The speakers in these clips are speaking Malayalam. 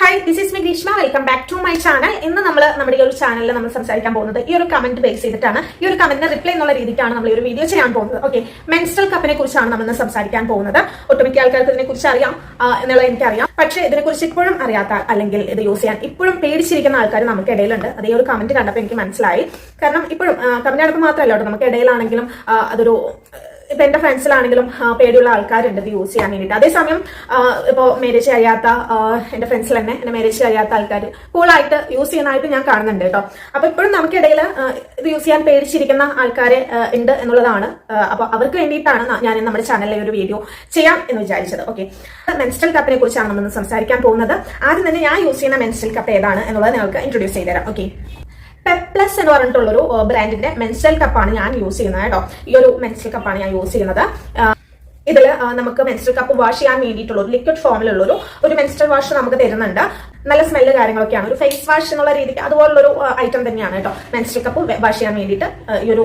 Hi this is me Greeshma welcome back to my channel ഇന്ന് നമ്മൾ നമ്മുടെ ഈ ഒരു ചാനലിൽ നമ്മൾ സംസാരിക്കാൻ പോകുന്നത് ഈ ഒരു കമന്റ് ബേസ് ചെയ്തിട്ടാണ്. ഈ ഒരു കമന്റിന് റിപ്ലൈ എന്നുള്ള രീതിക്കാണ് നമ്മൾ ഈ ഒരു വീഡിയോ ചെയ്യാൻ പോകുന്നത്. ഓക്കെ മെൻസ്ട്രൽ കപ്പിനെ കുറിച്ചാണ് നമ്മൾ ഇന്ന് സംസാരിക്കാൻ പോകുന്നത്. ഒട്ടുമിക്ക ആൾക്കാർക്ക് ഇതിനെ കുറിച്ച് അറിയാം എന്നുള്ള എനിക്കറിയാം. പക്ഷേ ഇതിനെക്കുറിച്ച് ഇപ്പോഴും അറിയാത്ത അല്ലെങ്കിൽ ഇത് യൂസ് ചെയ്യാൻ ഇപ്പോഴും പേടിച്ചിരിക്കുന്ന ആൾക്കാർ നമുക്ക് ഇടയിലുണ്ട്. അതേ ഒരു കമന്റ് കണ്ടപ്പോൾ എനിക്ക് മനസ്സിലായി. കാരണം ഇപ്പോഴും കമന്റ് കണ്ടപ്പോൾ മാത്രമല്ല കേട്ടോ നമുക്ക് ഇടയിലാണെങ്കിലും അതൊരു ഇപ്പൊ എന്റെ ഫ്രണ്ട്സിലാണെങ്കിലും പേടിയുള്ള ആൾക്കാരുണ്ട് ഇത് യൂസ് ചെയ്യാൻ വേണ്ടിയിട്ട്. അതേസമയം ഇപ്പൊ മാരേജ് കഴിയാത്ത എന്റെ ഫ്രണ്ട്സിൽ തന്നെ എന്റെ മാരേജ് കഴിയാത്ത ആൾക്കാർ കൂളായിട്ട് യൂസ് ചെയ്യുന്നതായിട്ട് ഞാൻ കാണുന്നുണ്ട് കേട്ടോ. അപ്പൊ ഇപ്പോഴും നമുക്കിടയിൽ ഇത് യൂസ് ചെയ്യാൻ പേടിച്ചിരിക്കുന്ന ആൾക്കാരെ ഉണ്ട് എന്നുള്ളതാണ്. അപ്പൊ അവർക്ക് വേണ്ടിയിട്ടാണ് ഞാൻ നമ്മുടെ ചാനലിലെ ഒരു വീഡിയോ ചെയ്യാം എന്ന് വിചാരിച്ചത്. ഓക്കെ മെൻസ്ട്രൽ കപ്പിനെ കുറിച്ചാണ് നമ്മൾ സംസാരിക്കാൻ പോകുന്നത്. ആദ്യം തന്നെ ഞാൻ യൂസ് ചെയ്യുന്ന മെൻസ്ട്രൽ കപ്പ് ഏതാണ് എന്നുള്ളത് നിങ്ങൾക്ക് ഇൻട്രൊഡ്യൂസ് ചെയ്തുതരാം. ഓക്കെ പെപ്ലസ് എന്ന് പറഞ്ഞിട്ടുള്ളൊരു ബ്രാൻഡിന്റെ മെൻസൽ കപ്പാണ് ഞാൻ യൂസ് ചെയ്യുന്നത് കേട്ടോ. ഈ ഒരു മെൻസൽ കപ്പാണ് ഞാൻ യൂസ് ചെയ്യുന്നത്. ഇതിൽ നമുക്ക് മെൻസ്ട്രൽ കപ്പ് വാഷ് ചെയ്യാൻ വേണ്ടിയിട്ടുള്ള ഒരു ലിക്വിഡ് ഫോമിലുള്ള ഒരു ഒരു മെൻസ്ട്രൽ വാഷ് നമുക്ക് തരുന്നുണ്ട്. നല്ല സ്മെല്ല് കാര്യങ്ങളൊക്കെയാണ്. ഒരു ഫേസ് വാഷ് എന്നുള്ള രീതിക്ക് അതുപോലുള്ളൊരു ഐറ്റം തന്നെയാണ് കേട്ടോ. മെൻസ്ട്രൽ കപ്പ് വാഷ് ചെയ്യാൻ വേണ്ടിയിട്ട് ഈ ഒരു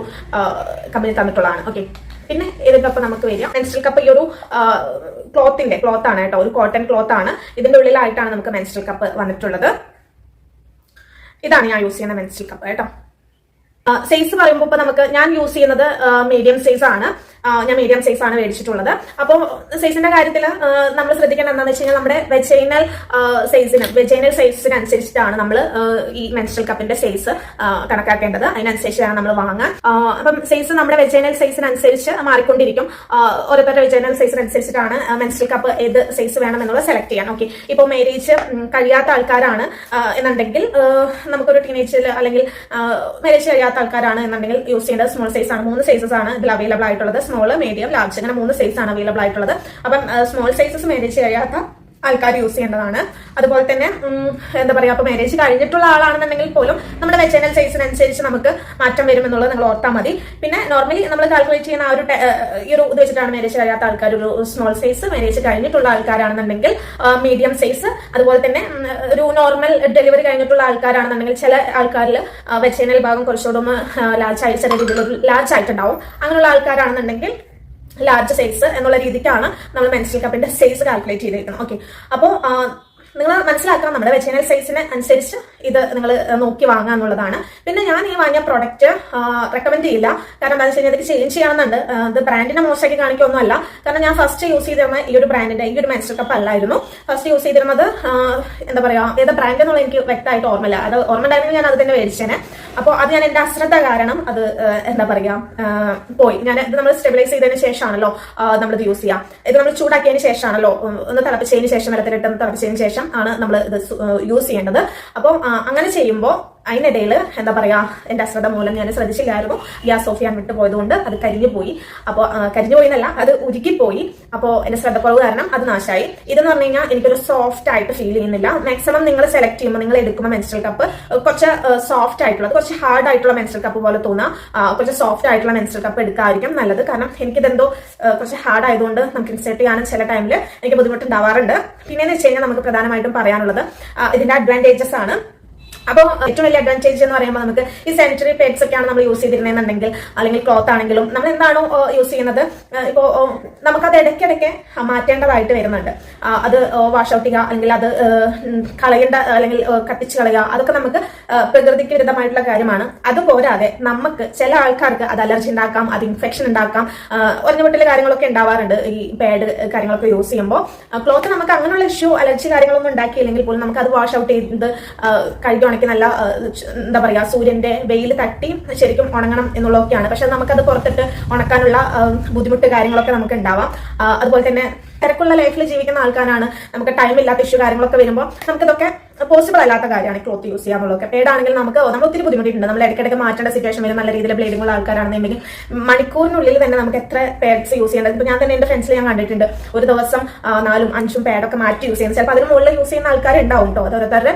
കമ്പനി തന്നിട്ടുള്ളതാണ്. ഓക്കെ പിന്നെ ഇതിന്റെ നമുക്ക് വരിക. മെൻസ്ട്രൽ കപ്പ് ഈ ഒരു ക്ലോത്തിന്റെ ക്ലോത്ത് ആണ് കേട്ടോ. ഒരു കോട്ടൺ ക്ലോത്ത് ആണ്. ഇതിന്റെ ഉള്ളിലായിട്ടാണ് നമുക്ക് മെൻസ്ട്രൽ കപ്പ് വന്നിട്ടുള്ളത്. ഇതാണ് ഞാൻ യൂസ് ചെയ്യുന്ന മെൻസ്ട്രൽ കപ്പ് കേട്ടോ. സൈസ് പറയുമ്പോൾ ഇപ്പൊ നമുക്ക് ഞാൻ യൂസ് ചെയ്യുന്നത് മീഡിയം സൈസ് ആണ്. ഞാൻ മീഡിയം സൈസ് ആണ് മേടിച്ചിട്ടുള്ളത്. അപ്പോൾ സൈസിന്റെ കാര്യത്തിൽ നമ്മൾ ശ്രദ്ധിക്കേണ്ട എന്താണെന്ന് വെച്ച് കഴിഞ്ഞാൽ നമ്മുടെ വെജൈനൽ സൈസിന് വെജൈനൽ സൈസിന് അനുസരിച്ചിട്ടാണ് നമ്മൾ ഈ മെൻസ്ട്രൽ കപ്പിന്റെ സൈസ് കണക്കാക്കേണ്ടത്. അതിനനുസരിച്ചാണ് നമ്മൾ വാങ്ങാൻ അപ്പം സൈസ് നമ്മുടെ വെജൈനൽ സൈസിനനുസരിച്ച് മാറിക്കൊണ്ടിരിക്കും. ഓരോരുത്തരുടെ വെജൈനൽ സൈസിനനുസരിച്ചിട്ടാണ് മെൻസ്ട്രൽ കപ്പ് ഏത് സൈസ് വേണം എന്നുള്ളത് സെലക്ട് ചെയ്യാൻ ഓക്കെ ഇപ്പോൾ മേരേജ് കഴിയാത്ത ആൾക്കാരാണ് എന്നുണ്ടെങ്കിൽ നമുക്കൊരു ടീനേജിൽ അല്ലെങ്കിൽ മേരേജ് കഴിയാത്ത ആൾക്കാരാണ് എന്നുണ്ടെങ്കിൽ യൂസ് ചെയ്യേണ്ടത്. സ്മോൾ സൈസ് ആണ്. മൂന്ന് സൈസസ് ആണ് ഇതിൽ അവൈലബിൾ ആയിട്ടുള്ളത്. സ്മോൾ മീഡിയം ലാർജ് അങ്ങനെ മൂന്ന് സൈസ് ആണ് അവൈലബിൾ ആയിട്ടുള്ളത്. അപ്പം സ്മോൾ സൈസസ് മേനേജ് കഴിയാത്ത ആൾക്കാർ യൂസ് ചെയ്യേണ്ടതാണ്. അതുപോലെ തന്നെ എന്താ പറയുക അപ്പൊ മാരേജ് കഴിഞ്ഞിട്ടുള്ള ആളാണെന്നുണ്ടെങ്കിൽ പോലും നമ്മുടെ വെച്ചനൽ സൈസിനനുസരിച്ച് നമുക്ക് മാറ്റം വരും എന്നുള്ളത് നിങ്ങൾ ഓർത്താൽ മതി. പിന്നെ നോർമലി നമ്മൾ കാൽക്കുലേറ്റ് ചെയ്യുന്ന ആ ഒരു ഈ ഒരു ഇത് വെച്ചിട്ടാണ് മാരേജ് കഴിയാത്ത ആൾക്കാർ. ഒരു സ്മോൾ സൈസ് മാരേജ് കഴിഞ്ഞിട്ടുള്ള ആൾക്കാരാണെന്നുണ്ടെങ്കിൽ മീഡിയം സൈസ് അതുപോലെ തന്നെ ഒരു നോർമൽ ഡെലിവറി കഴിഞ്ഞിട്ടുള്ള ആൾക്കാരാണെന്നുണ്ടെങ്കിൽ ചില ആൾക്കാരിൽ വെച്ചനൽ ഭാഗം കുറച്ചുകൂടെ ലാർജ് ആയിട്ട് ചില രീതിയിൽ ലാർജ് ആയിട്ടുണ്ടാവും. അങ്ങനെയുള്ള ആൾക്കാരാണെന്നുണ്ടെങ്കിൽ ലാർജ് സൈസ് എന്നുള്ള രീതിക്കാണ് നമ്മൾ മെൻസ്ട്രൽ കപ്പിന്റെ സൈസ് കാൽക്കുലേറ്റ് ചെയ്തിരിക്കുന്നത്. ഓക്കെ അപ്പോൾ നിങ്ങൾ മനസ്സിലാക്കണം നമ്മുടെ വെച്ചിനൽ സൈസിന് അനുസരിച്ച് ഇത് നിങ്ങൾ നോക്കി വാങ്ങുക എന്നുള്ളതാണ്. പിന്നെ ഞാൻ ഈ വാങ്ങിയ പ്രോഡക്റ്റ് റെക്കമെൻഡ് ചെയ്യില്ല. കാരണം എന്താണെന്ന് വെച്ച് കഴിഞ്ഞാൽ ചേഞ്ച് ചെയ്യാമെന്നുണ്ട് ഇത് ബ്രാൻഡിനെ മോശമാക്കി കാണിക്കൊന്നുമല്ല. കാരണം ഞാൻ ഫസ്റ്റ് യൂസ് ചെയ്തിരുന്ന ഈ ഒരു ബ്രാൻഡിന്റെ ഈ ഒരു മെൻസ്റ്റർ കപ്പ് അല്ലായിരുന്നു. ഫസ്റ്റ് യൂസ് ചെയ്തിരുന്നത് എന്താ പറയുക ഏത് ബ്രാൻഡ് എന്നുള്ള എനിക്ക് വ്യക്തമായിട്ട് ഓർമ്മയില്ല. അത് ഓർമ്മ ഉണ്ടായിരുന്നെങ്കിൽ ഞാൻ അത് തന്നെ മേടിച്ചേനെ. അപ്പോൾ അത് ഞാൻ എന്റെ അശ്രദ്ധ കാരണം അത് എന്താ പറയുക പോയി. ഞാൻ ഇത് നമ്മൾ സ്റ്റെബിലൈസ് ചെയ്തതിന് ശേഷമാണല്ലോ നമ്മൾ ഇത് യൂസ് ചെയ്യാം. ഇത് നമ്മൾ ചൂടാക്കിയതിന് ശേഷമാണല്ലോ ഒന്ന് തിളപ്പിച്ചതിന് ശേഷം വെള്ളത്തിലിട്ട് ഒന്ന് തിളപ്പിച്ചതിന് ശേഷം ആണ് നമ്മൾ ഇത് യൂസ് ചെയ്യേണ്ടത്. അപ്പം അങ്ങനെ ചെയ്യുമ്പോൾ അതിനിടയിൽ എന്താ പറയാ എന്റെ അശ്രദ്ധ മൂലം ഞാൻ ശ്രദ്ധിച്ചില്ലായിരുന്നു. ഗ്യാസ് ഓഫ് ചെയ്യാൻ വിട്ടു പോയതുകൊണ്ട് അത് കരിഞ്ഞു പോയി. അപ്പോൾ കരിഞ്ഞു പോയി എന്നല്ല അത് ഉരുക്കിപ്പോയി. അപ്പോൾ എന്റെ ശ്രദ്ധക്കുറവ് കാരണം അത് നാശമായി ഇതെന്ന് പറഞ്ഞു കഴിഞ്ഞാൽ എനിക്കൊരു സോഫ്റ്റ് ആയിട്ട് ഫീൽ ചെയ്യുന്നില്ല. മാക്സിമം നിങ്ങൾ സെലക്ട് ചെയ്യുമ്പോൾ നിങ്ങൾ എടുക്കുമ്പോൾ മെൻസ്ട്രൽ കപ്പ് കുറച്ച് സോഫ്റ്റ് ആയിട്ടുള്ളത് കുറച്ച് ഹാർഡ് ആയിട്ടുള്ള മെൻസ്ട്രൽ കപ്പ് പോലെ തോന്നുക കുറച്ച് സോഫ്റ്റ് ആയിട്ടുള്ള മെൻസ്ട്രൽ കപ്പ് എടുക്കാതിരിക്കും നല്ലത്. കാരണം എനിക്കിതെന്തോ കുറച്ച് ഹാർഡ് ആയതുകൊണ്ട് നമുക്ക് ഇൻസേർട്ട് ചെയ്യാനും ചില ടൈമിൽ എനിക്ക് ബുദ്ധിമുട്ടുണ്ടാവാറുണ്ട്. പിന്നെയെന്ന് വെച്ച് കഴിഞ്ഞാൽ നമുക്ക് പ്രധാനമായിട്ടും പറയാനുള്ളത് ഇതിന്റെ അഡ്വാന്റേജസ് ആണ്. അപ്പോൾ ഏറ്റവും വലിയ അഡ്വാന്റേജ് എന്ന് പറയുമ്പോൾ നമുക്ക് ഈ സെന്ററി പേഡ്സ് ഒക്കെയാണ് നമ്മൾ യൂസ് ചെയ്തിരുന്നതെന്നുണ്ടെങ്കിൽ അല്ലെങ്കിൽ ക്ലോത്ത് ആണെങ്കിലും നമ്മൾ എന്താണോ യൂസ് ചെയ്യുന്നത്? ഇപ്പോൾ നമുക്കത് ഇടയ്ക്കിടയ്ക്ക് മാറ്റേണ്ടതായിട്ട് വരുന്നുണ്ട്. അത് വാഷ് ഔട്ട് ചെയ്യുക അല്ലെങ്കിൽ അത് കളയേണ്ട അല്ലെങ്കിൽ കത്തിച്ച് കളയുക അതൊക്കെ നമുക്ക് പ്രകൃതിക്ക് വിരുദ്ധമായിട്ടുള്ള കാര്യമാണ്. അതുപോരാതെ നമുക്ക് ചില ആൾക്കാർക്ക് അത് അലർജി ഉണ്ടാക്കാം അത് ഇൻഫെക്ഷൻ ഉണ്ടാക്കാം ഒരഞ്ഞുപൊട്ടിലെ കാര്യങ്ങളൊക്കെ ഉണ്ടാവാറുണ്ട്. ഈ പാഡ് കാര്യങ്ങളൊക്കെ യൂസ് ചെയ്യുമ്പോൾ ക്ലോത്ത് നമുക്ക് അങ്ങനെയുള്ള ഇഷ്യൂ അലർജി കാര്യങ്ങളൊന്നും ഉണ്ടാക്കിയില്ലെങ്കിൽ പോലും നമുക്ക് അത് വാഷ് ഔട്ട് ചെയ്ത് ആ, ഉണക്കി നല്ല എന്താ പറയാ സൂര്യന്റെ വെയിൽ തട്ടി ശരിക്കും ഉണങ്ങണം എന്നുള്ളതൊക്കെയാണ്. പക്ഷെ നമുക്കത് പുറത്തിട്ട് ഉണക്കാനുള്ള ബുദ്ധിമുട്ട് കാര്യങ്ങളൊക്കെ നമുക്ക് ഉണ്ടാവാം അതുപോലെ തന്നെ തിരക്കുള്ള ലൈഫിൽ ജീവിക്കുന്ന ആൾക്കാരാണ്. നമുക്ക് ടൈം ഇല്ലാത്ത ഇഷ്യൂ കാര്യങ്ങളൊക്കെ വരുമ്പോൾ നമുക്കിതൊക്കെ പോസിബിൾ അല്ലാത്ത കാര്യമാണ് ക്ലോത്ത് യൂസ് ചെയ്യാന്നുള്ളതൊക്കെ. പേടാണെങ്കിൽ നമുക്ക് നമ്മൾ ഒത്തിരി ബുദ്ധിമുട്ടിയിട്ടുണ്ട്. നമ്മൾ ഇടയ്ക്കിടയ്ക്ക് മാറ്റേണ്ട സിറ്റുവേഷൻ വരും നല്ല രീതിയിൽ ബ്ലീഡിംഗ് ഉള്ള ആൾക്കാരാണെന്നുണ്ടെങ്കിൽ മണിക്കൂറിനുള്ളിൽ തന്നെ നമുക്ക് എത്ര പേഡ്സ് യൂസ് ചെയ്യേണ്ടത് ഇപ്പൊ ഞാൻ തന്നെ എന്റെ ഫ്രണ്ട്സിൽ ഞാൻ കണ്ടിട്ടുണ്ട്. ഒരു ദിവസം നാലും അഞ്ചും പേഡൊക്കെ മാറ്റി യൂസ് ചെയ്യുന്നത്. ചിലപ്പോൾ അതിന് മുകളിൽ യൂസ് ചെയ്യുന്ന ആൾക്കാരുണ്ടാവും കേട്ടോ അത് ഓരോരുത്തരുടെ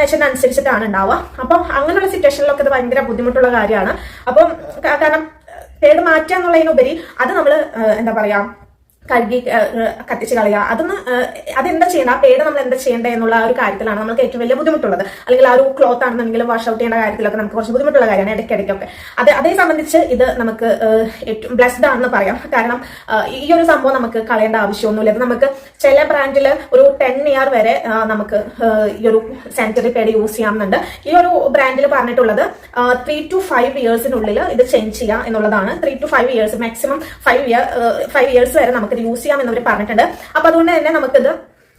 നെഷനനുസരിച്ചിട്ടാണ് ഉണ്ടാവുക. അപ്പം അങ്ങനെയുള്ള സിറ്റുവേഷനിലൊക്കെ ഇത് ഭയങ്കര ബുദ്ധിമുട്ടുള്ള കാര്യമാണ്. അപ്പം കാരണം പേട് മാറ്റുക എന്നുള്ളതിനുപരി അത് നമ്മൾ എന്താ പറയാ കഴുകി കത്തിച്ച് കളയുക. അതൊന്ന് അതെന്താ ചെയ്യേണ്ട ആ പേട് നമ്മൾ എന്താ ചെയ്യേണ്ടത് എന്നുള്ള ഒരു കാര്യത്തിലാണ് നമുക്ക് ഏറ്റവും വലിയ ബുദ്ധിമുട്ടുള്ളത്. അല്ലെങ്കിൽ ആ ഒരു ക്ലോത്ത് ആണെന്നുണ്ടെങ്കിൽ വാഷ് ഔട്ട് ചെയ്യേണ്ട കാര്യത്തിലൊക്കെ നമുക്ക് കുറച്ച് ബുദ്ധിമുട്ടുള്ള കാര്യമാണ് ഇടയ്ക്കിടയ്ക്കൊക്കെ. അത് അതേ സംബന്ധിച്ച് ഇത് നമുക്ക് ഏറ്റവും ബ്ലെസ്ഡ് ആണെന്ന് പറയാം. കാരണം ഈ ഒരു സംഭവം നമുക്ക് കളയേണ്ട ആവശ്യമൊന്നുമില്ല. ഇത് നമുക്ക് ചില ബ്രാൻഡിൽ ഒരു ടെൻ ഇയർ വരെ നമുക്ക് ഈ ഒരു സാനിറ്ററി പേഡ് യൂസ് ചെയ്യാമെന്നുണ്ട്. ഈ ഒരു ബ്രാൻഡിൽ പറഞ്ഞിട്ടുള്ളത് ത്രീ ടു ഫൈവ് ഇയേഴ്സിനുള്ളിൽ ഇത് ചേഞ്ച് ചെയ്യുക എന്നുള്ളതാണ്. Three to five years maximum five year five years വരെ നമുക്കിത് യൂസ് ചെയ്യാം എന്നവർ പറഞ്ഞിട്ടുണ്ട്. അപ്പൊ അതുകൊണ്ട് തന്നെ നമുക്കിത്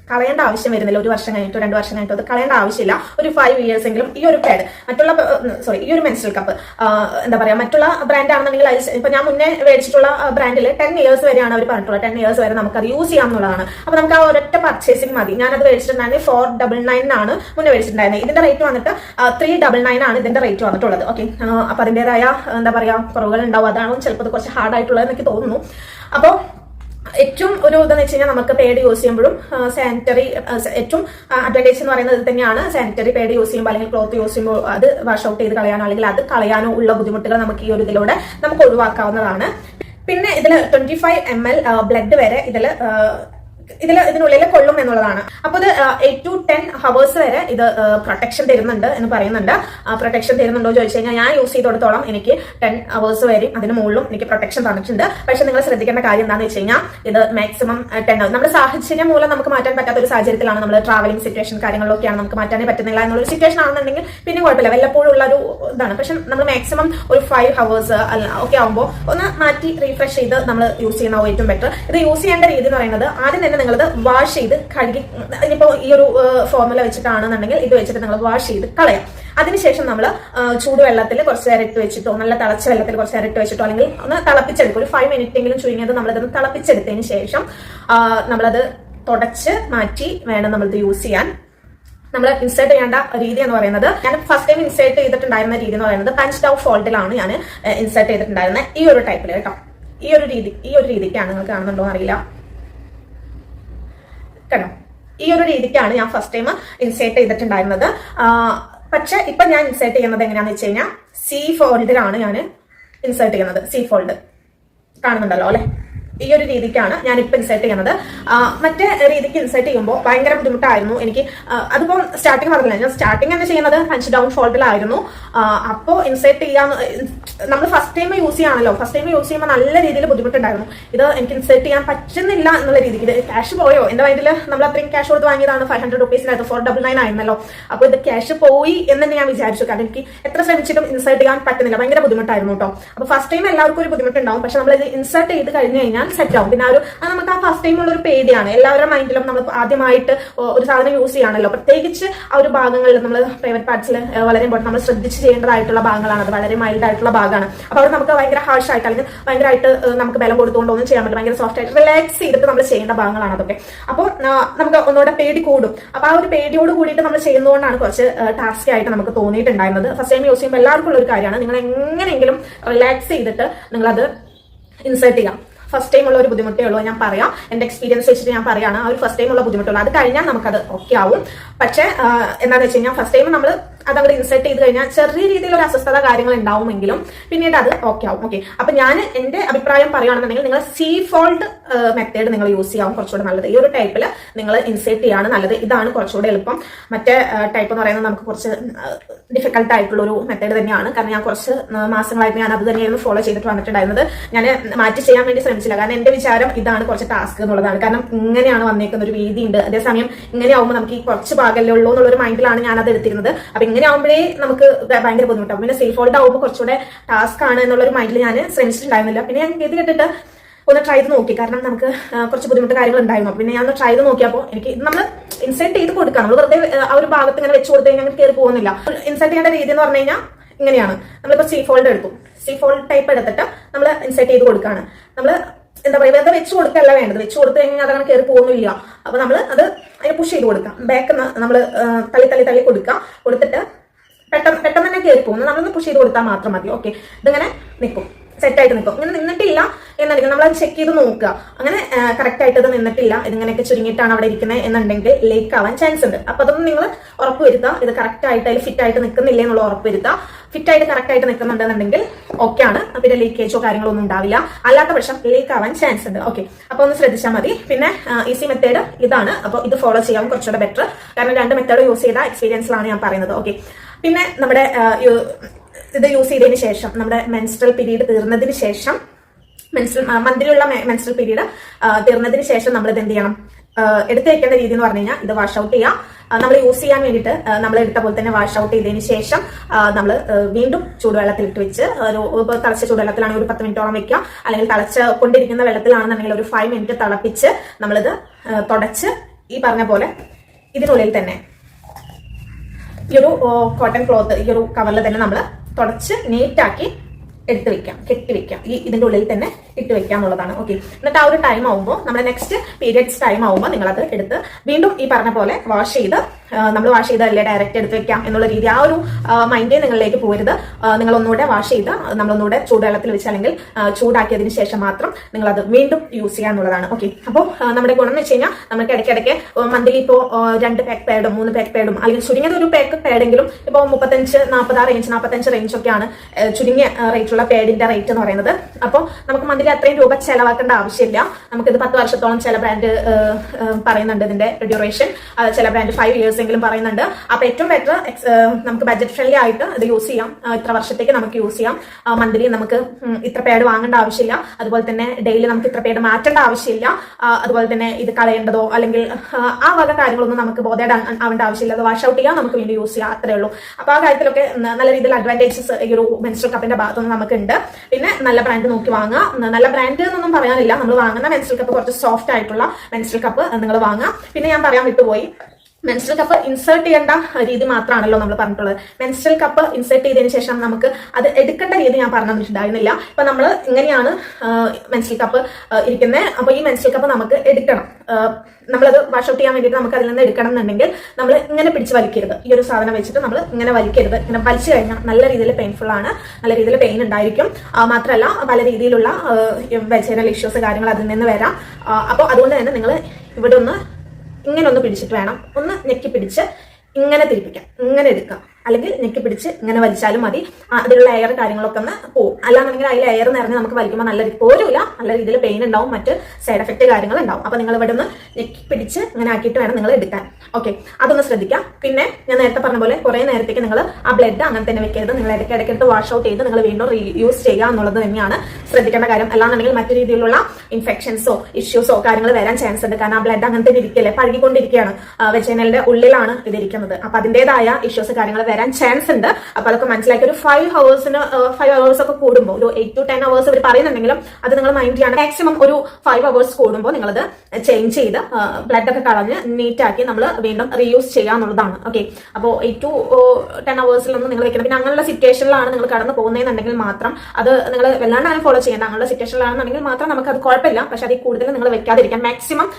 കളയേണ്ട ആവശ്യം വരുന്നില്ല. ഒരു വർഷം കഴിഞ്ഞിട്ടോ രണ്ട് വർഷം കഴിഞ്ഞിട്ടോ അത് കളയേണ്ട ആവശ്യമില്ല. ഒരു ഫൈവ് ഇയേഴ്സ് എങ്കിലും ഈ ഒരു പാഡ് മറ്റുള്ള സോറി ഈ ഒരു മെൻസ്ട്രൽ കപ്പ് എന്താ പറയാ മറ്റുള്ള ബ്രാൻഡ് ആണെന്നുണ്ടെങ്കിൽ ഇപ്പൊ ഞാൻ മുന്നേ മേടിച്ചിട്ടുള്ള ബ്രാൻഡിൽ ടെൻ ഇയേഴ്സ് വരെയാണ് അവർ പറഞ്ഞിട്ടുള്ളത്. ടെൻ ഇയേഴ്സ് വരെ നമുക്ക് അത് യൂസ് ചെയ്യാം എന്നുള്ളതാണ്. അപ്പൊ നമുക്ക് ആ ഒരൊറ്റ പർച്ചേസിംഗ് മതി. ഞാനത് മേടിച്ചിട്ടുണ്ടായിരുന്നത് ഫോർ ഡബിൾ ആണ് മുന്നേ മേടിച്ചിട്ടുണ്ടായിരുന്നത് ഇതിന്റെ റേറ്റ് വന്നിട്ട് ത്രീ ഡബിൾ നയൻ ആണ് ഇതിന്റെ റേറ്റ് വന്നിട്ടുള്ളത്. ഓക്കെ അപ്പൊ അതിന്റേതായ എന്താ പറയാ കുറവുകൾ ഉണ്ടാവും. അതാണ് ചിലപ്പോൾ കുറച്ച് ഹാർഡ് ആയിട്ടുള്ളത് എനിക്ക് തോന്നുന്നു. അപ്പോൾ ഏറ്റവും ഒരു ഇതെന്ന് വെച്ച് കഴിഞ്ഞാൽ നമുക്ക് പേഡ് യൂസ് ചെയ്യുമ്പോഴും സാനിറ്ററി ഏറ്റവും അഡ്വാന്റേജ് എന്ന് പറയുന്നത് തന്നെയാണ് സാനിറ്ററി പേഡ് യൂസ് ചെയ്യുമ്പോൾ അല്ലെങ്കിൽ ക്ലോത്ത് യൂസ് ചെയ്യുമ്പോൾ അത് വാഷ് ഔട്ട് ചെയ്ത് കളയാനോ അല്ലെങ്കിൽ അത് കളയാനോ ഉള്ള ബുദ്ധിമുട്ടുകൾ നമുക്ക് ഈ ഒരു ഇതിലൂടെ നമുക്ക് ഒഴിവാക്കാവുന്നതാണ്. പിന്നെ ഇതിൽ twenty five M L blood വരെ ഇതിൽ ഇതിൽ ഇതിനുള്ളിൽ കൊള്ളും എന്നുള്ളതാണ്. അപ്പോൾ ഇത് എയ്റ്റ് ടു ടെൻ ഹവേഴ്സ് വരെ ഇത് പ്രൊട്ടക്ഷൻ തരുന്നുണ്ട് എന്ന് പറയുന്നുണ്ട്. പ്രൊട്ടക്ഷൻ തരുന്നുണ്ടോ ചോദിച്ചു കഴിഞ്ഞാൽ ഞാൻ യൂസ് ചെയ്തോടത്തോളം എനിക്ക് ടെൻ ഹവേഴ്സ് വരെയും അതിന് മുകളിലും എനിക്ക് പ്രൊട്ടക്ഷൻ തന്നിട്ടുണ്ട്. പക്ഷെ നിങ്ങൾ ശ്രദ്ധിക്കേണ്ട കാര്യം എന്താണെന്ന് വെച്ച് കഴിഞ്ഞാൽ ഇത് മാക്സിമം ടെൻ ഹവേഴ്സ് നമ്മുടെ സാഹചര്യം മൂലം നമുക്ക് മാറ്റാൻ പറ്റാത്ത ഒരു സാഹചര്യത്തിലാണ് നമ്മൾ ട്രാവലിംഗ് സിറ്റുവേഷൻ കാര്യങ്ങളിലൊക്കെയാണ് നമുക്ക് മാറ്റാനേ പറ്റുന്നില്ല എന്നുള്ളൊരു സിറ്റുവേഷൻ ആണെന്നുണ്ടെങ്കിൽ പിന്നെ കുഴപ്പമില്ല. വല്ലപ്പോഴും ഉള്ള ഒരു ഇതാണ്. പക്ഷെ നമ്മൾ മാക്സിമം ഒരു ഫൈവ് ഹവേഴ്സ് ഒക്കെ ആകുമ്പോൾ ഒന്ന് മാറ്റി റീഫ്രഷ് ചെയ്ത് നമ്മൾ യൂസ് ചെയ്യുന്ന ഏറ്റവും ബെറ്റർ ഇത് യൂസ് ചെയ്യേണ്ട രീതി എന്ന് പറയുന്നത് ആദ്യം തന്നെ നിങ്ങളിത് വാഷ് ചെയ്ത് കഴുകി ഇനിയിപ്പോൾ ഈ ഒരു ഫോർമുല വെച്ചിട്ടാണെന്നുണ്ടെങ്കിൽ ഇത് വെച്ചിട്ട് നിങ്ങൾ വാഷ് ചെയ്ത് കളയാം. അതിനുശേഷം നമ്മൾ ചൂടുവെള്ളത്തിൽ കുറച്ച് നേരം ഇട്ട് വെച്ചിട്ടോ നല്ല തിളച്ച വെള്ളത്തിൽ കുറച്ച് നേരം ഇട്ട് വെച്ചിട്ടോ അല്ലെങ്കിൽ ഒന്ന് തിളപ്പിച്ചെടുക്കും. ഒരു ഫൈവ് മിനിറ്റ് എങ്കിലും ചുരുങ്ങിയത് നമ്മളിതൊന്ന് തിളപ്പിച്ചെടുത്തതിന് ശേഷം നമ്മളത് തുടച്ച് മാറ്റി വേണം നമ്മളിത് യൂസ് ചെയ്യാൻ. നമ്മൾ ഇൻസേർട്ട് ചെയ്യേണ്ട രീതി എന്ന് പറയുന്നത് ഞാൻ ഫസ്റ്റ് ടൈം ഇൻസേർട്ട് ചെയ്തിട്ടുണ്ടായിരുന്ന രീതി എന്ന് പറയുന്നത് പഞ്ച് ഡൗ ഫോൾഡിലാണ് ഞാൻ ഇൻസേർട്ട് ചെയ്തിട്ടുണ്ടായിരുന്നത് ഈ ഒരു ടൈപ്പിൽ കേട്ടോ. ഈ ഒരു രീതി ഈ ഒരു രീതിക്കാണ് നിങ്ങൾ കാണുന്നുണ്ടോ അറിയില്ല. കണ്ടോ? ഈ ഒരു രീതിക്കാണ് ഞാൻ ഫസ്റ്റ് ടൈം ഇൻസേർട്ട് ചെയ്തിട്ടുണ്ടായിരുന്നത്. പക്ഷെ ഇപ്പൊ ഞാൻ ഇൻസേർട്ട് ചെയ്യുന്നത് എങ്ങനെയാണെന്ന് വെച്ച് കഴിഞ്ഞാൽ സി ഫോൾഡിലാണ് ഞാൻ ഇൻസേർട്ട് ചെയ്യുന്നത്. സി ഫോൾഡ് കാണുന്നുണ്ടല്ലോ അല്ലെ? ഈ ഒരു രീതിക്കാണ് ഞാൻ ഇപ്പൊ ഇൻസേർട്ട് ചെയ്യുന്നത് മറ്റേ രീതിക്ക് ഇൻസേർട്ട് ചെയ്യുമ്പോൾ ഭയങ്കര ബുദ്ധിമുട്ടായിരുന്നു എനിക്ക്. അതിപ്പോൾ അതിപ്പം സ്റ്റാർട്ടിങ് പറഞ്ഞില്ല ഞാൻ സ്റ്റാർട്ടിങ് തന്നെ ചെയ്യുന്നത് ഹഞ്ച് ഡൗൺ ഫോൾട്ടിലായിരുന്നു അപ്പോൾ ഇൻസേർട്ട് ചെയ്യാൻ നമ്മൾ ഫസ്റ്റ് ടൈം യൂസ് ചെയ്യാണല്ലോ ഫസ്റ്റ് ടൈം യൂസ് ചെയ്യുമ്പോൾ നല്ല രീതിയിൽ ബുദ്ധിമുട്ടുണ്ടായിരുന്നു. ഇത് എനിക്ക് ഇൻസേർട്ട് ചെയ്യാൻ പറ്റുന്നില്ല എന്നുള്ള രീതിക്ക്. ക്യാഷ് പോയോ? എന്റെ മൈൻഡിൽ നമ്മൾ അത്രയും ക്യാഷ് കൊടുത്ത് വാങ്ങിയതാണ്. ഫൈവ് ഹൺഡ്രഡ് റുപ്പീസിനായിരുന്നു ഫോർ ഡബിൾ നയൻ ആയിരുന്നല്ലോ. അപ്പോൾ ഇത് ക്യാഷ് പോയി എന്ന് തന്നെ ഞാൻ വിചാരിച്ചു. കാരണം എനിക്ക് എത്ര ശ്രമിച്ചിട്ടും ഇൻസേർട്ട് ചെയ്യാൻ പറ്റുന്നില്ല. ഭയങ്കര ബുദ്ധിമുട്ടായിരുന്നു കേട്ടോ. അപ്പോൾ ഫസ്റ്റ് ടൈം എല്ലാവർക്കും ഒരു ബുദ്ധിമുട്ടുണ്ടാവും. പക്ഷെ നമ്മൾ ഇത് ഇൻസേർട്ട് ചെയ്ത് കഴിഞ്ഞു കഴിഞ്ഞാൽ സെറ്റ് ആവും. പിന്നെ ആ ഒരു അത് നമുക്ക് ആ ഫസ്റ്റ് ടൈം ഉള്ള ഒരു പേടിയാണ്. എല്ലാവരുടെ മൈൻഡിലും നമ്മൾ ആദ്യമായിട്ട് ഒരു സാധനം യൂസ് ചെയ്യാണല്ലോ പ്രത്യേകിച്ച് ആ ഒരു ഭാഗങ്ങളിൽ നമ്മൾ പ്രൈവറ്റ് പാർട്സിൽ വളരെ ഇമ്പോർട്ടന്റ് നമ്മൾ ശ്രദ്ധിച്ച് ചെയ്യേണ്ടതായിട്ടുള്ള ഭാഗങ്ങളാണ്. അത് വളരെ മൈൽഡ് ആയിട്ടുള്ള ഭാഗമാണ്. അപ്പോൾ അവിടെ നമുക്ക് ഭയങ്കര ഹാർഷ് ആയിട്ട് അല്ലെങ്കിൽ ഭയങ്കരമായിട്ട് നമുക്ക് ബലം കൊടുത്തുകൊണ്ട് ഒന്നും ചെയ്യാൻ പറ്റും ഭയങ്കര സോഫ്റ്റ് ആയിട്ട് റിലാക്സ് ചെയ്തിട്ട് നമ്മൾ ചെയ്യേണ്ട ഭാഗങ്ങളാണ് അതൊക്കെ. അപ്പോൾ നമുക്ക് ഒന്നുകൂടെ പേടി കൂടും. അപ്പോൾ ആ ഒരു പേടിയോട് കൂടിയിട്ട് നമ്മൾ ചെയ്യുന്നതുകൊണ്ടാണ് കുറച്ച് ടാസ്ക് ആയിട്ട് നമുക്ക് തോന്നിയിട്ടുണ്ടായിരുന്നത്. ഫസ്റ്റ് ടൈം യൂസ് ചെയ്യുമ്പോൾ എല്ലാവർക്കും ഉള്ള ഒരു കാര്യമാണ്. നിങ്ങൾ എങ്ങനെയെങ്കിലും റിലാക്സ് ചെയ്തിട്ട് നിങ്ങളത് ഇൻസേർട്ട് ചെയ്യാം ഫസ്റ്റ് ടൈം ഉള്ള ഒരു ബുദ്ധിമുട്ടേ ഉള്ളൂ. ഞാൻ പറയാം. എന്റെ എക്സ്പീരിയൻസ് വെച്ചിട്ട് ഞാൻ പറയാണ്. ആ ഒരു ഫസ്റ്റ് ടൈം ഉള്ള ബുദ്ധിമുട്ടുള്ളൂ അത് കഴിഞ്ഞാൽ നമുക്കത് ഓക്കെ ആവും. പക്ഷേ എന്താണെന്ന് വെച്ച് കഴിഞ്ഞാൽ ഫസ്റ്റ് ടൈം നമ്മൾ അതങ്ങോട്ട് ഇൻസെർട്ട് ചെയ്ത് കഴിഞ്ഞാൽ ചെറിയ രീതിയിൽ ഒരു അസ്വസ്ഥത കാര്യങ്ങൾ ഉണ്ടാവുമെങ്കിലും പിന്നീട് അത് ഓക്കെ ആവും. ഓക്കെ അപ്പൊ ഞാൻ എന്റെ അഭിപ്രായം പറയുകയാണെന്നുണ്ടെങ്കിൽ നിങ്ങൾ സീ ഫോൾഡ് മെത്തേഡ് നിങ്ങൾ യൂസ് ചെയ്യാവും കുറച്ചുകൂടെ നല്ലത്. ഈ ഒരു ടൈപ്പിൽ നിങ്ങൾ ഇൻസേർട്ട് ചെയ്യാണ് നല്ലത്. ഇതാണ് കുറച്ചുകൂടെ എളുപ്പം. മറ്റേ ടൈപ്പ് എന്ന് പറയുന്നത് നമുക്ക് കുറച്ച് ഡിഫിക്കൽട്ട് ആയിട്ടുള്ള ഒരു മെത്തേഡ് തന്നെയാണ്. കാരണം ഞാൻ കുറച്ച് മാസങ്ങളായിട്ട് ഞാൻ അത് തന്നെയായിരുന്നു ഫോളോ ചെയ്തിട്ട് വന്നിട്ടുണ്ടായിരുന്നത്. ഞാൻ മാറ്റി ചെയ്യാൻ വേണ്ടി ശ്രമിച്ചില്ല. കാരണം എന്റെ വിചാരം ഇതാണ് കുറച്ച് ടാസ്ക് എന്നുള്ളതാണ്. കാരണം ഇങ്ങനെയാണ് വന്നേക്കുന്ന ഒരു രീതി ഉണ്ട് അതേസമയം ഇങ്ങനെ ആവുമ്പോൾ നമുക്ക് ഈ കുറച്ച് ഭാഗമല്ലേ ഉള്ളൂ എന്നുള്ള ഒരു മൈൻഡിലാണ് ഞാൻ അത് എടുത്തിരുന്നത്. അപ്പൊ ഇങ്ങനെ ആവുമ്പോഴേ നമുക്ക് ഭയങ്കര ബുദ്ധിമുട്ടാവും. പിന്നെ സേഫ് ഹോൾഡ് ആവുമ്പോൾ കുറച്ചുകൂടെ ടാസ്ക് ആണ് എന്നുള്ളൊരു മൈൻഡിൽ ഞാൻ ശ്രമിച്ചിട്ടുണ്ടായിരുന്നില്ല. പിന്നെ ഞാൻ ഇത് കേട്ടിട്ട് ഒന്ന് ട്രൈ ചെയ്ത് നോക്കി. കാരണം നമുക്ക് കുറച്ച് ബുദ്ധിമുട്ട് കാര്യങ്ങൾ ഉണ്ടായിരുന്നു. പിന്നെ ഞാൻ ഒന്ന് ട്രൈ ചെയ്ത് നോക്കിയപ്പോൾ എനിക്ക് നമ്മൾ ഇൻസേർട്ട് ചെയ്ത് കൊടുക്കാം. നമ്മൾ വെറുതെ ആ, ഒരു ഭാഗത്ത് ഇങ്ങനെ വെച്ച് കൊടുത്തു കഴിഞ്ഞാൽ കയറി പോകുന്നില്ല. ഇൻസേർട്ട് ചെയ്യേണ്ട രീതി എന്ന് പറഞ്ഞു കഴിഞ്ഞാൽ ഇങ്ങനെയാണ്. നമ്മളിപ്പോൾ സീ ഫോൾഡ് എടുക്കും സീ ഫോൾഡ് ടൈപ്പ് എടുത്തിട്ട് നമ്മൾ ഇൻസേർട്ട് ചെയ്ത് കൊടുക്കുകയാണ് നമ്മൾ എന്താ പറയുക വെറുതെ വെച്ച് കൊടുക്കല്ല വേണ്ടത്. വെച്ച് കൊടുത്തു കഴിഞ്ഞാൽ അതങ്ങനെ കയറി പോകുന്നില്ല. അപ്പൊ നമ്മൾ അത് അതിനെ പുഷ് ചെയ്ത് കൊടുക്കാം. ബാക്ക് നമ്മൾ തള്ളി തള്ളി തള്ളി കൊടുക്കാം കൊടുത്തിട്ട് പെട്ടെന്ന് പെട്ടെന്ന് തന്നെ കയറി പോകുന്നു. നമ്മളൊന്ന് പുഷ് ചെയ്ത് കൊടുത്താൽ മാത്രം മതി. ഓക്കെ ഇതിങ്ങനെ നിൽക്കും. സെറ്റ് ആയിട്ട് നിൽക്കും ഇങ്ങനെ നിന്നിട്ടില്ല എന്നുണ്ടെങ്കിൽ നമ്മൾ അത് ചെക്ക് ചെയ്ത് നോക്കുക. അങ്ങനെ കറക്റ്റ് ആയിട്ട് അത് നിന്നിട്ടില്ല. ഇതിങ്ങനെയൊക്കെ ചുരുങ്ങിയിട്ടാണ് അവിടെ ഇരിക്കുന്നത് എന്നുണ്ടെങ്കിൽ ലേക്ക് ആവാൻ ചാൻസ് ഉണ്ട്. അപ്പൊ അതൊന്നും നിങ്ങൾ ഉറപ്പ് വരുത്തുക. ഇത് കറക്റ്റ് ആയിട്ട് അതിൽ ഫിറ്റ് ആയിട്ട് നിൽക്കുന്നില്ല എന്നുള്ള ഉറപ്പ് വരുത്തുക. ഫിറ്റ് ആയിട്ട് കറക്റ്റ് ആയിട്ട് നിൽക്കുന്നുണ്ടെന്നുണ്ടെങ്കിൽ ഓക്കെ ആണ്. പിന്നെ ലീക്കേജോ കാര്യങ്ങളോ ഒന്നും ഉണ്ടാവില്ല. അല്ലാത്ത പക്ഷം ലീക്ക് ആവാൻ ചാൻസ് ഉണ്ട്. ഓക്കെ അപ്പൊ ഒന്ന് ശ്രദ്ധിച്ചാൽ മതി. പിന്നെ ഈസി മെത്തേഡ് ഇതാണ്. അപ്പോൾ ഇത് ഫോളോ ചെയ്യാൻ കുറച്ചുകൂടെ ബെറ്റർ കാരണം രണ്ട് മെത്തേഡ് യൂസ് ചെയ്ത എക്സ്പീരിയൻസിലാണ് ഞാൻ പറയുന്നത്. ഓക്കെ പിന്നെ നമ്മുടെ ഇത് യൂസ് ചെയ്തതിന് ശേഷം നമ്മുടെ മെൻസ്ട്രൽ പീരീഡ് തീർന്നതിന് ശേഷം മെൻസ്ട്രൽ മന്തിലുള്ള മെൻസ്ട്രൽ പീരീഡ് തീർന്നതിന് ശേഷം നമ്മൾ ഇത് എന്ത് ചെയ്യണം? എടുത്തു വെക്കേണ്ട രീതി എന്ന് പറഞ്ഞു കഴിഞ്ഞാൽ ഇത് വാഷ് ഔട്ട് ചെയ്യാം. നമ്മൾ യൂസ് ചെയ്യാൻ വേണ്ടിയിട്ട് നമ്മൾ എടുത്ത പോലെ തന്നെ വാഷ് ഔട്ട് ചെയ്തതിന് ശേഷം നമ്മൾ വീണ്ടും ചൂടുവെള്ളത്തിൽ ഇട്ട് വെച്ച് ഒരു തിളച്ച ചൂടുവെള്ളത്തിലാണെങ്കിൽ ഒരു പത്ത് മിനിറ്റോളം വെക്കുക അല്ലെങ്കിൽ തളച്ച കൊണ്ടിരിക്കുന്ന വെള്ളത്തിലാണെന്നുണ്ടെങ്കിൽ ഒരു ഫൈവ് മിനിറ്റ് തിളപ്പിച്ച് നമ്മളിത് തുടച്ച് ഈ പറഞ്ഞ പോലെ ഇതിനുള്ളിൽ തന്നെ ഈ ഒരു കോട്ടൺ ക്ലോത്ത് ഈ ഒരു കവറിൽ തന്നെ നമ്മൾ തുടച്ച് നീറ്റാക്കി എടുത്ത് വെക്കാം കെട്ടി വെക്കാം. ഈ ഇതിന്റെ ഉള്ളിൽ തന്നെ ഇട്ട് വെക്കാം എന്നുള്ളതാണ് ഓക്കെ എന്നിട്ട് ആ ഒരു ടൈം ആവുമ്പോൾ നമ്മുടെ നെക്സ്റ്റ് പീരിയഡ്സ് ടൈം ആവുമ്പോൾ നിങ്ങളത് എടുത്ത് വീണ്ടും ഈ പറഞ്ഞ പോലെ വാഷ് ചെയ്ത് നമ്മൾ വാഷ് ചെയ്തല്ലേ ഡയറക്റ്റ് എടുത്ത് വെക്കാം എന്നുള്ള രീതി. ആ ഒരു മൈൻഡ് നിങ്ങളിലേക്ക് പോരുത് നിങ്ങൾ ഒന്നുകൂടെ വാഷ് ചെയ്ത് നമ്മളൊന്നുകൂടെ ചൂടുവെള്ളത്തിൽ വെച്ച് അല്ലെങ്കിൽ ചൂടാക്കിയതിന് ശേഷം മാത്രം നിങ്ങൾ അത് വീണ്ടും യൂസ് ചെയ്യുക എന്നുള്ളതാണ്. ഓക്കെ അപ്പോൾ നമ്മുടെ ഗുണം എന്ന് വെച്ച് കഴിഞ്ഞാൽ നമുക്ക് ഇടയ്ക്കിടയ്ക്ക് മന്ത്ലി ഇപ്പോൾ രണ്ട് പാക്ക് പാഡും മൂന്ന് പാക്ക് പാഡും അല്ലെങ്കിൽ ചുരുങ്ങിയത് ഒരു പാക്ക് പാഡെങ്കിലും ഇപ്പോൾ മുപ്പത്തഞ്ച് നാൽപ്പത് ആ റേഞ്ച് നാൽപ്പത്തഞ്ച് റേഞ്ച് ഒക്കെയാണ് ഏഹ്, ചുരുങ്ങിയ റേറ്റുള്ള പാഡിന്റെ റേറ്റ് എന്ന് പറയുന്നത്. അപ്പോൾ നമുക്ക് മന്ത്ലി അത്രയും രൂപ ചെലവാക്കേണ്ട ആവശ്യമില്ല. നമുക്കിത് പത്ത് വർഷത്തോളം ചില ബ്രാൻഡ് പറയുന്നുണ്ട് ഇതിന്റെ ഡ്യൂറേഷൻ ചില ബ്രാൻഡ് ഫൈവ് ഇയേഴ്സ് എങ്കിലും പറയുന്നുണ്ട്. അപ്പൊ ഏറ്റവും ബെറ്റർ നമുക്ക് ബഡ്ജറ്റ് ഫ്രണ്ട്ലി ആയിട്ട് ഇത് യൂസ് ചെയ്യാം. ഇത്ര വർഷത്തേക്ക് നമുക്ക് യൂസ് ചെയ്യാം. മന്ത്ലി നമുക്ക് ഇത്ര പേഡ് വാങ്ങേണ്ട ആവശ്യമില്ല. അതുപോലെ തന്നെ ഡെയിലി നമുക്ക് ഇത്ര പേഡ് മാറ്റേണ്ട ആവശ്യമില്ല. അതുപോലെ തന്നെ ഇത് കളയേണ്ടതോ അല്ലെങ്കിൽ ആ, ആ വക കാര്യങ്ങളൊന്നും നമുക്ക് ബോധേഡ് ആവേണ്ട ആവശ്യമില്ല. അത് വാഷ് ഔട്ട് ചെയ്യാം നമുക്ക് വീണ്ടും യൂസ് ചെയ്യാം. അത്രേ ഉള്ളൂ. അപ്പൊ ആ കാര്യത്തിലൊക്കെ നല്ല രീതിയിൽ അഡ്വാന്റേജസ് ഈ ഒരു മെൻസ്ട്രൽ കപ്പിന്റെ ഭാഗത്തുനിന്ന് നമുക്കുണ്ട്. പിന്നെ നല്ല ബ്രാൻഡ് നോക്കി വാങ്ങുക. നല്ല ബ്രാൻഡ് എന്നൊന്നും പറയാനില്ല. നമ്മൾ വാങ്ങുന്ന മെൻസ്ട്രൽ കപ്പ് കുറച്ച് സോഫ്റ്റ് ആയിട്ടുള്ള മെൻസ്ട്രൽ കപ്പ് നിങ്ങൾ വാങ്ങുക. പിന്നെ ഞാൻ പറയാൻ വിട്ടുപോയി. മെൻസ്ട്രൽ കപ്പ് ഇൻസേർട്ട് ചെയ്യേണ്ട രീതി മാത്രമാണല്ലോ നമ്മൾ പറഞ്ഞിട്ടുള്ളത്. മെൻസ്ട്രൽ കപ്പ് ഇൻസേർട്ട് ചെയ്തതിനു ശേഷം നമുക്ക് അത് എടുക്കേണ്ട രീതി ഞാൻ പറഞ്ഞു തന്നിട്ടുണ്ടായിരുന്നില്ല അപ്പൊ നമ്മൾ ഇങ്ങനെയാണ് മെൻസ്ട്രൽ കപ്പ് ഇരിക്കുന്നത് അപ്പൊ ഈ മെൻസ്ട്രൽ കപ്പ് നമുക്ക് എടുക്കണം. നമ്മളത് വാഷ് ഔട്ട് ചെയ്യാൻ വേണ്ടിയിട്ട് നമുക്ക് അതിൽ നിന്ന് എടുക്കണം എന്നുണ്ടെങ്കിൽ നമ്മൾ ഇങ്ങനെ പിടിച്ച് വലിക്കരുത്. ഈ ഒരു സാധനം വെച്ചിട്ട് നമ്മൾ ഇങ്ങനെ വലിക്കരുത്. ഇങ്ങനെ വലിച്ചു കഴിഞ്ഞാൽ നല്ല രീതിയിൽ പെയിൻഫുൾ ആണ്. നല്ല രീതിയിൽ പെയിൻ ഉണ്ടായിരിക്കും. മാത്രമല്ല പല രീതിയിലുള്ള വെജൈനൽ ഇഷ്യൂസ് കാര്യങ്ങൾ അതിൽ നിന്ന് വരാം. അപ്പോൾ അതുകൊണ്ട് തന്നെ നിങ്ങൾ ഇവിടെ ഒന്ന് ഇങ്ങനെ ഒന്ന് പിടിച്ചിട്ട് വേണം. ഒന്ന് ഞെക്കി പിടിച്ച് ഇങ്ങനെ തിരിപ്പിക്കാം. ഇങ്ങനെ എടുക്കാം. അല്ലെങ്കിൽ ഞെക്കി പിടിച്ച് ഇങ്ങനെ വലിച്ചാലും മതി. അതിലുള്ള എയർ കാര്യങ്ങളൊക്കെ ഒന്ന് പോകും അല്ലാന്നുണ്ടെങ്കിൽ അതിൽ എയർ നിറഞ്ഞ് നമുക്ക് വലിക്കുമ്പോൾ നല്ല രീതി പോരുമില്ല നല്ല രീതിയിൽ പെയിൻ ഉണ്ടാവും മറ്റ് സൈഡ് എഫക്ട് കാര്യങ്ങൾ ഉണ്ടാവും. അപ്പൊ നിങ്ങൾ ഇവിടെ ഒന്ന് ഞെക്കി പിടിച്ച് ഇങ്ങനെ ആക്കിയിട്ട് വേണം നിങ്ങൾ എടുക്കാൻ. ഓക്കെ അതൊന്ന് ശ്രദ്ധിക്കാം. പിന്നെ ഞാൻ നേരത്തെ പറഞ്ഞ പോലെ കുറെ നേരത്തേക്ക് നിങ്ങൾ ആ ബ്ലഡ് അങ്ങനെ തന്നെ വെക്കരുത്. നിങ്ങൾ ഇടയ്ക്ക് ഇടയ്ക്ക് എടുത്ത് വാഷ് ഔട്ട് ചെയ്ത് നിങ്ങൾ വീണ്ടും റീയൂസ് ചെയ്യുക എന്നുള്ളത് തന്നെയാണ് ശ്രദ്ധിക്കേണ്ട കാര്യം. അല്ലാന്നുണ്ടെങ്കിൽ മറ്റു രീതിയിലുള്ള ഇൻഫെക്ഷൻസോ ഇഷ്യൂസോ കാര്യങ്ങൾ വരാൻ ചാൻസ് ഉണ്ട്. കാരണം ആ ബ്ലഡ് അങ്ങനെ തന്നെ ഇരിക്കല്ലേ? പഴകിക്കൊണ്ടിരിക്കുകയാണ്. വെച്ചേനലിന്റെ ഉള്ളിലാണ് ഇതിരിക്കുന്നത്. അപ്പൊ അതിന്റേതായ ഇഷ്യൂസ് കാര്യങ്ങൾ വരാൻ ചാൻസ് ഉണ്ട്. അപ്പൊ അതൊക്കെ മനസ്സിലാക്കി ഒരു ഫൈവ് ഹവേഴ്സിന് ഫൈവ് ഹവേഴ്സ് ഒക്കെ കൂടുമ്പോൾ ഒരു എയ്റ്റ് ടു ടെൻ ഹവേഴ്സ് അവർ പറയുന്നുണ്ടെങ്കിലും അത് നിങ്ങൾ മൈൻഡ് ചെയ്യണം. മാക്സിമം ഒരു ഫൈവ് ഹവേഴ്സ് കൂടുമ്പോൾ നിങ്ങളത് ചേഞ്ച് ചെയ്ത് ബ്ലഡ് ഒക്കെ കളഞ്ഞ് നീറ്റ് ആക്കി നമ്മൾ വീണ്ടും റീയൂസ് ചെയ്യുക എന്നുള്ളതാണ്. ഓക്കെ അപ്പോൾ എയ്റ്റ് ടു ടെൻ ഹവേഴ്സിലൊന്നും നിങ്ങൾ വെക്കണം. പിന്നെ അങ്ങനെയുള്ള സിറ്റുവേഷനിലാണ് നിങ്ങൾ കടന്നു പോകുന്നതെന്നുണ്ടെങ്കിൽ മാത്രം അത് നിങ്ങൾ വല്ലാണ്ട് ഫോളോ ചെയ്യേണ്ട. അങ്ങനെയുള്ള സിറ്റുവേഷനിലാണെന്നുണ്ടെങ്കിൽ മാത്രം നമുക്ക് അത് കുഴപ്പമില്ല. പക്ഷെ അതിൽ കൂടുതൽ നിങ്ങൾ വെക്കാതിരിക്കാൻ മാക്സിമം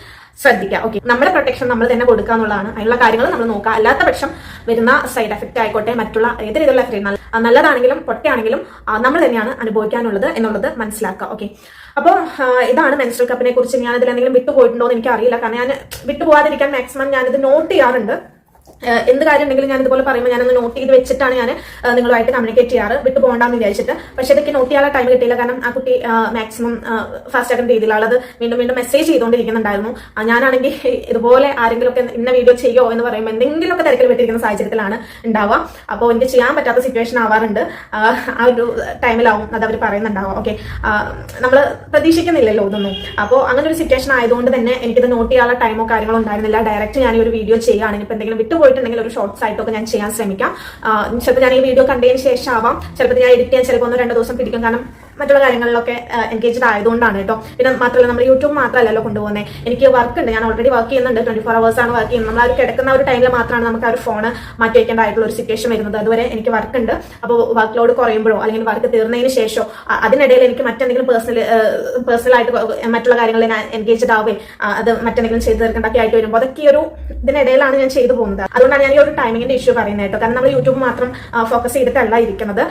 ശ്രദ്ധിക്കുക ഓക്കെ നമ്മുടെ പ്രൊട്ടക്ഷൻ നമ്മൾ തന്നെ കൊടുക്കുക എന്നുള്ളതാണ്. അതിനുള്ള കാര്യങ്ങൾ നമ്മൾ നോക്കുക. അല്ലാത്ത പക്ഷം വരുന്ന സൈഡ് എഫക്റ്റ് ആയിക്കോട്ടെ മറ്റുള്ള ഏത് രീതിയിലുള്ള എഫക്റ്റ് നല്ലതാണെങ്കിലും പൊട്ടയാണെങ്കിലും നമ്മൾ തന്നെയാണ് അനുഭവിക്കാനുള്ളത് എന്നുള്ളത് മനസ്സിലാക്കുക. ഓക്കെ അപ്പോൾ ഇതാണ് മെൻസ്ട്രൽ കപ്പിനെ കുറിച്ച് ഞാൻ ഇതിൽ എന്തെങ്കിലും വിട്ടുപോയിട്ടുണ്ടോ എന്ന് എനിക്ക് അറിയില്ല കാരണം ഞാൻ വിട്ടുപോകാതിരിക്കാൻ മാക്സിമം ഞാനിത് നോട്ട് ചെയ്യാറുണ്ട്. എന്ത് കാര്യം ഉണ്ടെങ്കിലും ഞാൻ ഇതുപോലെ പറയുമ്പോൾ ഞാനൊന്ന് നോട്ട് ചെയ്ത് വെച്ചിട്ടാണ് ഞാൻ നിങ്ങളുമായിട്ട് കമ്മ്യൂണിക്കേറ്റ് ചെയ്യാറ്. വിട്ടു പോകണ്ടെന്ന് വിചാരിച്ചിട്ട്. പക്ഷെ ഇതൊക്കെ നോട്ട് ചെയ്യാനുള്ള ടൈം കിട്ടിയില്ല. കാരണം ആ കുട്ടി മാക്സിമം ഫാസ്റ്റ് ആക്കുന്ന രീതിയിലുള്ളത് വീണ്ടും വീണ്ടും മെസ്സേജ് ചെയ്തുകൊണ്ടിരിക്കുന്നുണ്ടായിരുന്നു. ഞാനാണെങ്കിൽ ഇതുപോലെ ആരെങ്കിലും ഒക്കെ ഇന്ന വീഡിയോ ചെയ്യോ എന്ന് പറയുമ്പോൾ എന്തെങ്കിലും ഒക്കെ തിരക്കിൽ പെട്ടിരിക്കുന്ന സാഹചര്യത്തിലാണ് ഉണ്ടാവുക. അപ്പോൾ എനിക്ക് ചെയ്യാൻ പറ്റാത്ത സിറ്റുവേഷൻ ആവാറുണ്ട്. ആ ഒരു ടൈമിലാവും അത് അവർ പറയുന്നുണ്ടാവുക. ഓക്കെ നമ്മൾ പ്രതീക്ഷിക്കുന്നില്ലല്ലോ ഇതൊന്നും. അപ്പോൾ അങ്ങനെ ഒരു സിറ്റുവേഷൻ ആയതുകൊണ്ട് തന്നെ എനിക്കിത് നോട്ട് ചെയ്യാനുള്ള ടൈമോ കാര്യങ്ങളോ ഉണ്ടായിരുന്നില്ല. ഡയറക്റ്റ് ഞാൻ ഈ ഒരു വീഡിയോ ചെയ്യുകയാണെങ്കിൽ ഇപ്പം എന്തെങ്കിലും വിട്ടുപോയിട്ടുണ്ടെങ്കിൽ ഒരു ഷോർട്സ് ആയിട്ടൊക്കെ ഞാൻ ചെയ്യാൻ ശ്രമിക്കാം. ചിലപ്പോൾ ഞാൻ ഈ വീഡിയോ കണ്ടതിന് ശേഷം ആവാം. ചിലപ്പോൾ ഞാൻ എഡിറ്റ് ചെയ്യാൻ ചിലപ്പോൾ ഒന്ന് രണ്ട് ദിവസം പിടിക്കും. കാരണം മറ്റുള്ള കാര്യങ്ങളിലൊക്കെ എൻഗേജ്ഡ് ആയതുകൊണ്ടാണ് കേട്ടോ. പിന്നെ മാത്രമല്ല നമ്മൾ യൂട്യൂബ് മാത്രമല്ലല്ലോ കൊണ്ടുപോകുന്നത് എനിക്ക് വർക്ക് ഉണ്ട് ഞാൻ ഓൾറെഡി വർക്ക് ചെയ്യുന്നുണ്ട്. ട്വന്റി ഫോർ അവേഴ്സ് ആണ് വർക്ക് ചെയ്യുന്നത്. നമ്മൾ ആ ഒരു കിടക്കുന്ന ഒരു ടൈമിൽ മാത്രമാണ് നമുക്ക് ആ ഒരു ഫോൺ മാറ്റി വയ്ക്കേണ്ടതായിട്ടുള്ള ഒരു സിറ്റുവേഷൻ വരുന്നത്. അതുവരെ എനിക്ക് വർക്ക് ഉണ്ട്. അപ്പോൾ വർക്ക് ലോഡ് കുറയുമ്പോഴോ അല്ലെങ്കിൽ വർക്ക് തീർന്നതിന് ശേഷമോ അതിനിടയിൽ എനിക്ക് മറ്റെന്തെങ്കിലും പേഴ്സണൽ ആയിട്ട് മറ്റുള്ള കാര്യങ്ങളിൽ ഞാൻ എൻഗേജ്ഡ് ആവുകയും അത് മറ്റെന്തെങ്കിലും ചെയ്ത് തീർക്കേണ്ടൊക്കെ ആയിട്ട് വരുമ്പോൾ അതൊക്കെ ഒരു ഇതിനിടയിലാണ് ഞാൻ ചെയ്തു പോകുന്നത്. അതുകൊണ്ടാണ് ഞാൻ ഈ ഒരു ടൈമിങ്ങിന്റെ ഇഷ്യൂ പറയുന്നത് കേട്ടോ. കാരണം നമ്മൾ യൂട്യൂബ് മാത്രം ഫോക്കസ് ചെയ്തിട്ടല്ല ഇരിക്കുന്നത്.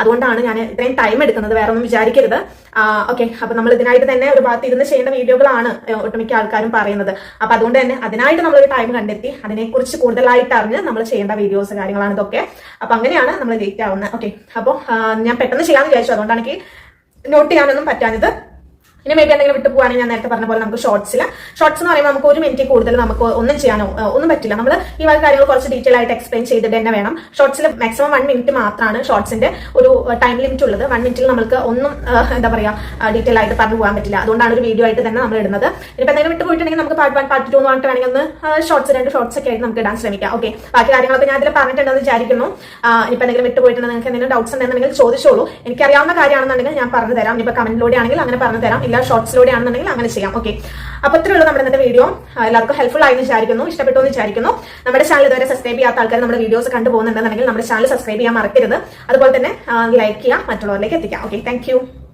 അതുകൊണ്ടാണ് ഞാൻ ഇത്രയും ടൈം എടുക്കുന്നത്. വേറെ ഒന്നും വിചാരിക്കരുത്. ഓക്കെ അപ്പൊ നമ്മൾ ഇതിനായിട്ട് തന്നെ ഒരു ഭാഗത്ത് ഇരുന്ന് ചെയ്യേണ്ട വീഡിയോകളാണ് ഒട്ടുമിക്ക ആൾക്കാരും പറയുന്നത്. അപ്പൊ അതുകൊണ്ട് തന്നെ അതിനായിട്ട് ഒരു ടൈം കണ്ടെത്തി അതിനെക്കുറിച്ച് കൂടുതലായിട്ട് അറിഞ്ഞ് നമ്മൾ ചെയ്യേണ്ട വീഡിയോസ് കാര്യങ്ങളാണ് ഇതൊക്കെ. അപ്പൊ അങ്ങനെയാണ് നമ്മൾ ലേറ്റ് ആവുന്നത്. ഓക്കെ അപ്പോൾ ഞാൻ പെട്ടെന്ന് ചെയ്യാമെന്ന് വിചാരിച്ചു. അതുകൊണ്ടാണ് എനിക്ക് നോട്ട് ചെയ്യാനൊന്നും പറ്റാഞ്ഞത്. ഇനി മേബി എന്തെങ്കിലും വിട്ടു പോവാണെങ്കിൽ ഞാൻ നേരത്തെ പറഞ്ഞ പോലെ നമുക്ക് ഷോർട്സിൽ ഷോർട്സ് എന്ന് പറയുമ്പോൾ നമുക്ക് ഒരു മിനിറ്റ് കൂടുതൽ നമുക്ക് ഒന്നും ചെയ്യാനോ ഒന്നും പറ്റില്ല. നമ്മൾ ഈ വക കാര്യങ്ങൾ കുറച്ച് ഡീറ്റെയിൽ ആയിട്ട് എക്സ്പ്ലെയിൻ ചെയ്തിട്ട് തന്നെ വേണം. ഷോർട്സിൽ മാക്സിമം വൺ മിനിറ്റ് മാത്രമാണ് ഷോർട്സിന്റെ ഒരു ടൈം ലിമിറ്റ് ഉള്ളത്. വൺ മിനിറ്റിൽ നമുക്ക് ഒന്നും എന്താ പറയുക ഡീറ്റെയിൽ ആയിട്ട് പറഞ്ഞു പോകാൻ പറ്റില്ല. അതുകൊണ്ടാണ് ഒരു വീഡിയോ ആയിട്ട് തന്നെ നമ്മൾ ഇടുന്നത്. ഇനിയിപ്പോൾ എന്തെങ്കിലും വിട്ടു പോയിട്ടുണ്ടെങ്കിൽ നമുക്ക് പാർട്ട് വൺ പാർട്ട് ടു എന്ന് പറഞ്ഞിട്ട് വേണമെങ്കിൽ ഒന്ന് ഷോർട്സ് രണ്ട് ഷോർട്സ് ഒക്കെ ആയിട്ട് നമുക്ക് ഇടാൻ ശ്രമിക്കാം. ഓക്കെ ബാക്കി കാര്യങ്ങളൊക്കെ ഞാൻ അതിൽ പറഞ്ഞിട്ടുണ്ടെന്ന് വിചാരിക്കുന്നു. ഇനിയിപ്പോൾ എന്തെങ്കിലും വിട്ടു പോയിട്ടുണ്ടെങ്കിൽ നിങ്ങൾക്ക് എന്തെങ്കിലും ഡൗട്ട്സ് ഉണ്ടെന്നുണ്ടെങ്കിൽ ചോദിച്ചോളൂ. എനിക്കറിയാവുന്ന കാര്യമാണെന്നുണ്ടെങ്കിൽ ഞാൻ പറഞ്ഞു തരാം ഇനിയിപ്പോൾ കമന്റിലൂടെ ആണെങ്കിൽ അങ്ങനെ പറഞ്ഞു തരാം ഇല്ല ഷോർട്സിലൂടെ ആണെന്നുണ്ടെങ്കിൽ അങ്ങനെ ചെയ്യാം. ഓക്കെ അപ്പോൾ ഇത്രയുള്ള നമ്മുടെ ഇന്നത്തെ വീഡിയോ എല്ലാവർക്കും ഹെൽപ്ഫുൾ ആയി എന്ന് വിചാരിക്കുന്നു ഇഷ്ടപ്പെട്ടു എന്ന് വിചാരിക്കുന്നു. നമ്മുടെ ചാനൽ ഇതുവരെ സബ്സ്ക്രൈബ് ചെയ്യാത്ത ആൾക്കാർ നമ്മുടെ വീഡിയോസ് കണ്ടു പോകുന്നുണ്ടെന്നുണ്ടെങ്കിൽ നമ്മുടെ ചാനൽ സബ്സ്ക്രൈബ് ചെയ്യാൻ മറക്കരുത്. അതുപോലെ തന്നെ ലൈക്ക് ചെയ്യുക മറ്റുള്ളവരിലേക്ക് എത്തിക്കാം. Okay thank